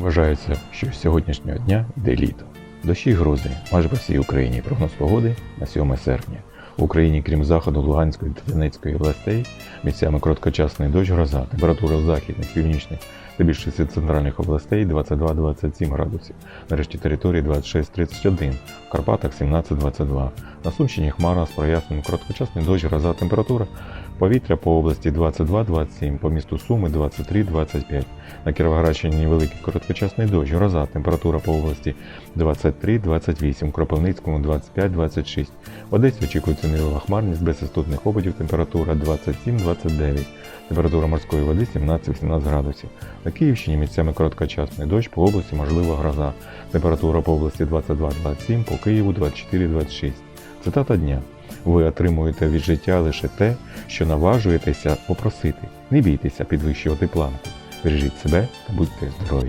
Вважається, що з сьогоднішнього дня йде літо. Дощі й грози майже по всій Україні. Прогноз погоди на 7 серпня. В Україні, крім заходу Луганської та Донецької областей, місцями короткочасний дощ гроза, температура в західних, північних та більшості центральних областей 22-27 градусів, на решті території 26-31, в Карпатах 17-22. На Сумщині хмара з проясненням короткочасний дощ гроза, температура повітря по області 22-27, по місту Суми 23-25. На Кіровоградщині невеликий короткочасний дощ, гроза, температура по області 23-28, в Кропивницькому 25-26. В Одесі очікується невелика хмарність без істотних опадів, температура 27-29, температура морської води 17-18 градусів. На Київщині місцями короткочасний дощ, по області можлива гроза, температура по області 22-27, по Києву 24-26. Цитата дня. Ви отримуєте від життя лише те, що наважуєтеся попросити. Не бійтеся підвищувати планку. Бережіть себе та будьте здорові.